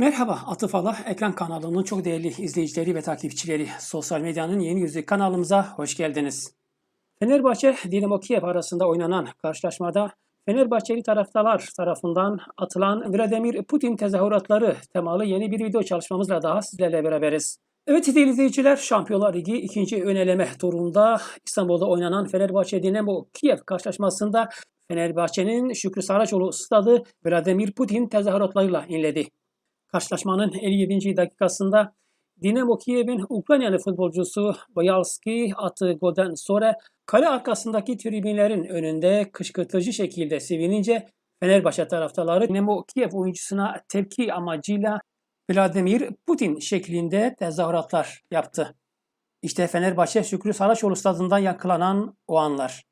Merhaba Atıf Allah ekran kanalının çok değerli izleyicileri ve takipçileri. Sosyal medyanın yeni yüzü kanalımıza hoş geldiniz. Fenerbahçe Dinamo Kiev arasında oynanan karşılaşmada Fenerbahçeli taraftarlar tarafından atılan Vladimir Putin tezahüratları temalı yeni bir video çalışmamızla daha sizlerle beraberiz. Evet değerli izleyiciler Şampiyonlar Ligi ikinci öneleme turunda İstanbul'da oynanan Fenerbahçe Dinamo Kiev karşılaşmasında Fenerbahçe'nin Şükrü Saraçoğlu stadı Vladimir Putin tezahüratlarıyla inledi. Karşılaşmanın 57. dakikasında Dinamo Kiev'in Ukraynalı futbolcusu Boyalski attığı golden sonra kale arkasındaki tribünlerin önünde kışkırtıcı şekilde sevinince Fenerbahçe taraftarları Dinamo Kiev oyuncusuna tepki amacıyla Vladimir Putin şeklinde tezahüratlar yaptı. İşte Fenerbahçe Şükrü Saraçoğlu stadından yankılanan o anlar.